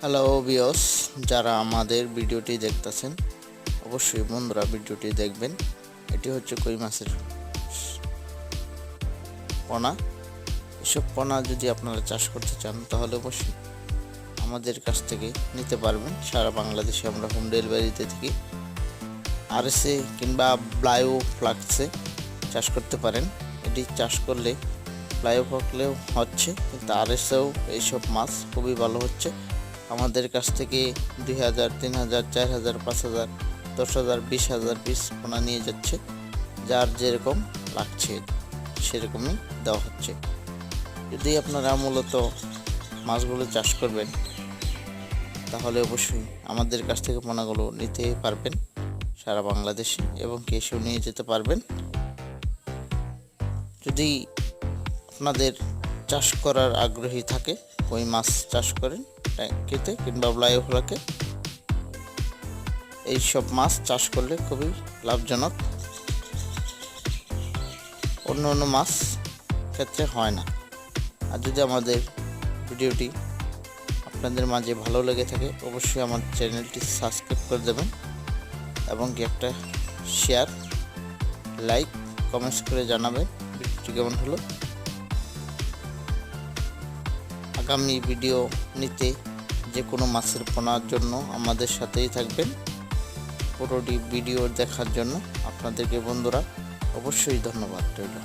Hello বিয়স যারা আমাদের ভিডিওটি দেখতেছেন, অবশ্যই বন্ধুরা ভিডিওটি দেখবেন। এটি হচ্ছে কই মাছের পোনা। এসব পোনা যদি আপনারা চাষ করতে চান, তাহলে অবশ্যই আমাদের কাছ থেকে নিতে পারবেন। সারা বাংলাদেশে আমরা হোম ডেলিভারিতে থাকি আরএসএ কিংবা ব্লায়ো ফ্লাক্সে চাষ করতে পারেন। এটি চাষ করলে ব্লায়ো ফ্লাক্সলেও হচ্ছে, কিন্তু আরএসএও এইসব মাছ খুবই ভালো হচ্ছে। আমাদের কাছ থেকে দুই হাজার, তিন হাজার, চার হাজার, পাঁচ হাজার, দশ হাজার, বিশ হাজার পিস পোনা নিয়ে যাচ্ছে। যার যেরকম লাগছে, সেরকমই দেওয়া হচ্ছে। যদি আপনারা মূলত মাছগুলো চাষ করবেন, তাহলে অবশ্যই আমাদের কাছ থেকে পোনাগুলো নিতে পারবেন সারা বাংলাদেশে এবং কেসেও নিয়ে যেতে পারবেন। যদি আপনাদের চাষ করার আগ্রহী থাকে ওই মাছ চাষ করেন ট্যাঙ্কিতে কিংবা ব্লাইওফ্লাকে এইসব মাছ চাষ করলে খুবই লাভজনক। অন্য অন্য মাছ ক্ষেত্রে হয় না। আর যদি আমাদের ভিডিওটি আপনাদের মাঝে ভালো লেগে থাকে, অবশ্যই আমার চ্যানেলটি সাবস্ক্রাইব করে দেবেন এবং কি একটা শেয়ার, লাইক, কমেন্টস করে জানাবেন ভিডিওটি কেমন হলো। আগামী ভিডিও নিতে যে কোনো মাছের পোনার জন্য আমাদের সাথেই থাকবেন। পুরোটি ভিডিও দেখার জন্য আপনাদেরকে বন্ধুরা, অবশ্যই ধন্যবাদ রইল।